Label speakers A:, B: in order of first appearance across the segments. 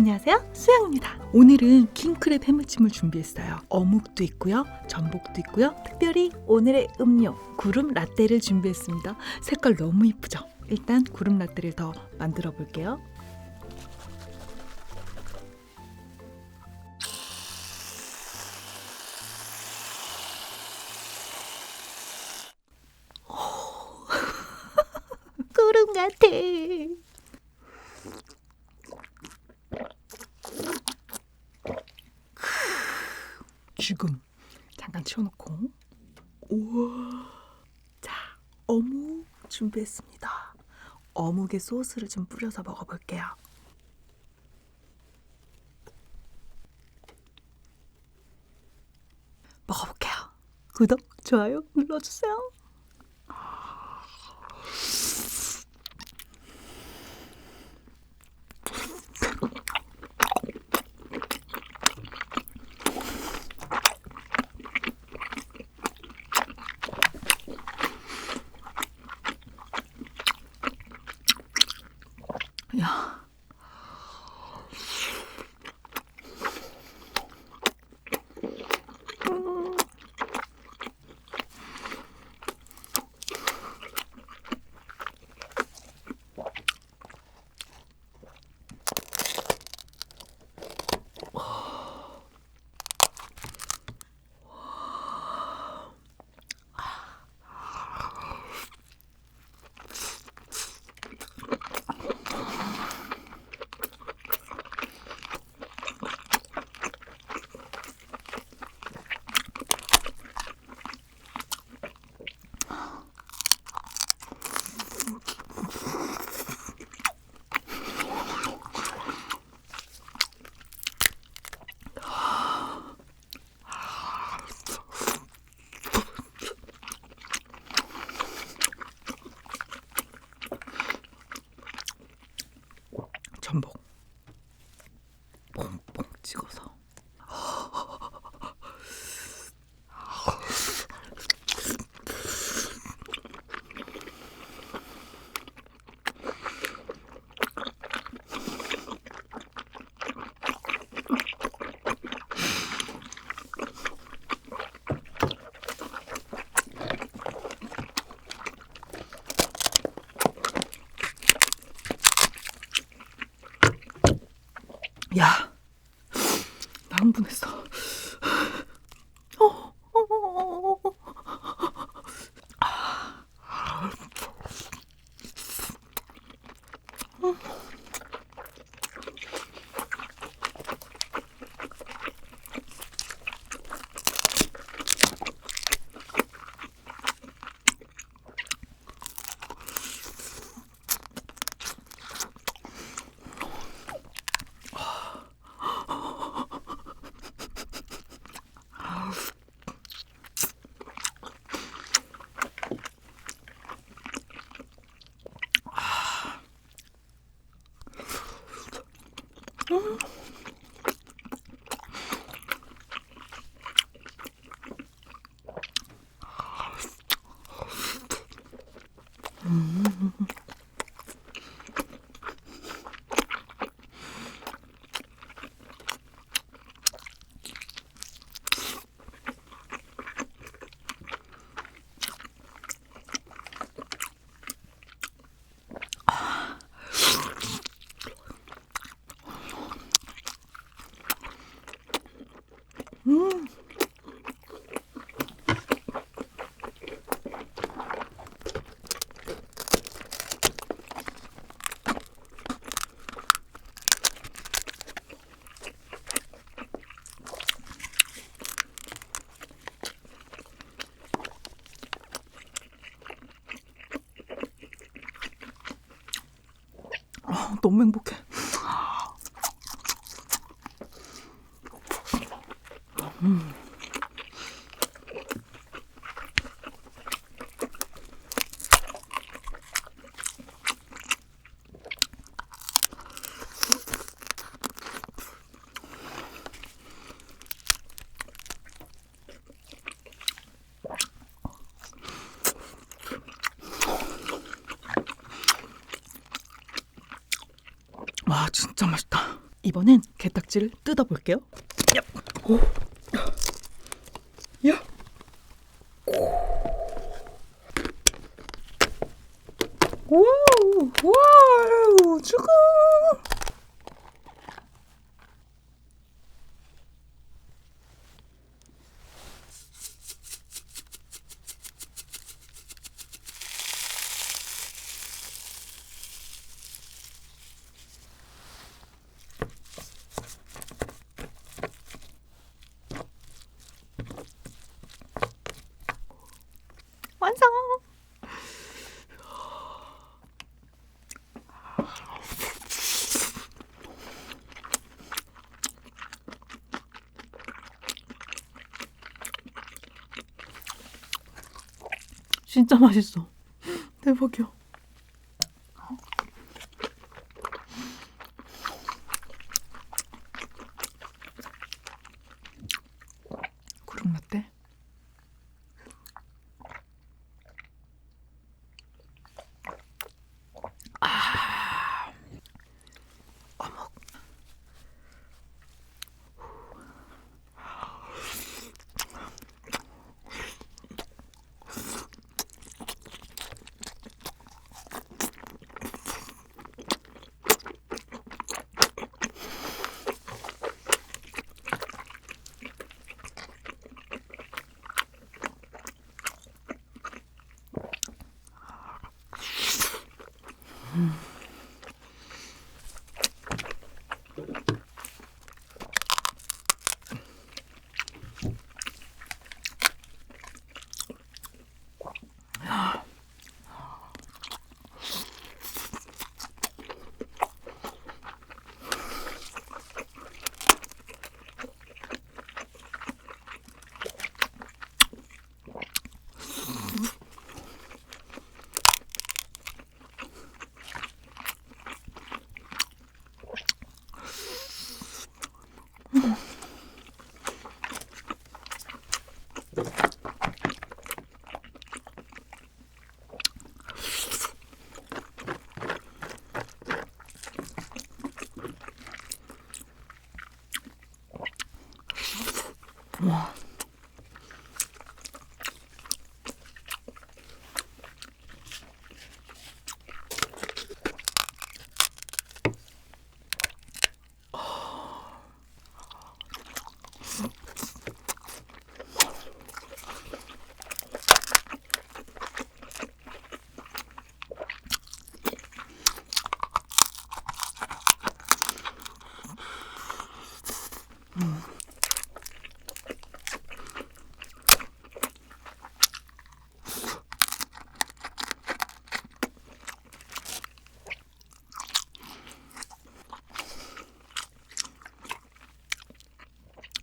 A: 안녕하세요. 수영입니다. 오늘은 킹크랩 해무침을 준비했어요. 어묵도 있고요. 전복도 있고요. 특별히 오늘의 음료 구름 라떼를 준비했습니다. 색깔 너무 이쁘죠? 일단 구름 라떼를 더 만들어 볼게요. 준비했습니다. 어묵에 소스를 좀 뿌려서 먹어볼게요. 먹어볼게요. 구독 좋아요 눌러주세요 야, 나 흥분했어. 어, 어, 어, 어, 어. 아, 너무 행복해. 와 진짜 맛있다. 이번엔 게딱지를 뜯어볼게요. 야, 오, 야, 와우, 와우, 죽어. 완성. 진짜 맛있어. 대박이야. 와.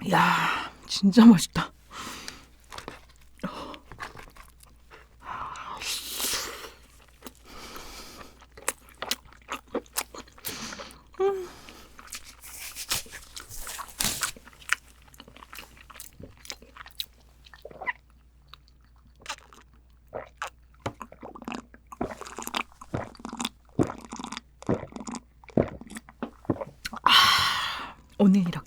A: 야, 진짜 맛있다. 오늘 이렇게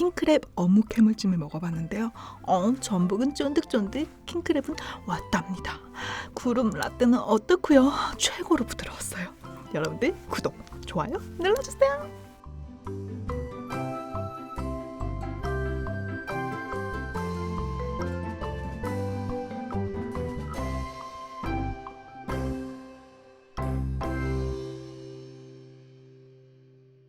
A: 킹크랩 어묵 해물찜을 먹어봤는데요. 어, 전복은 쫀득쫀득, 킹크랩은 왔답니다. 구름 라떼는 어떻고요? 최고로 부드러웠어요. 여러분들 구독, 좋아요 눌러주세요.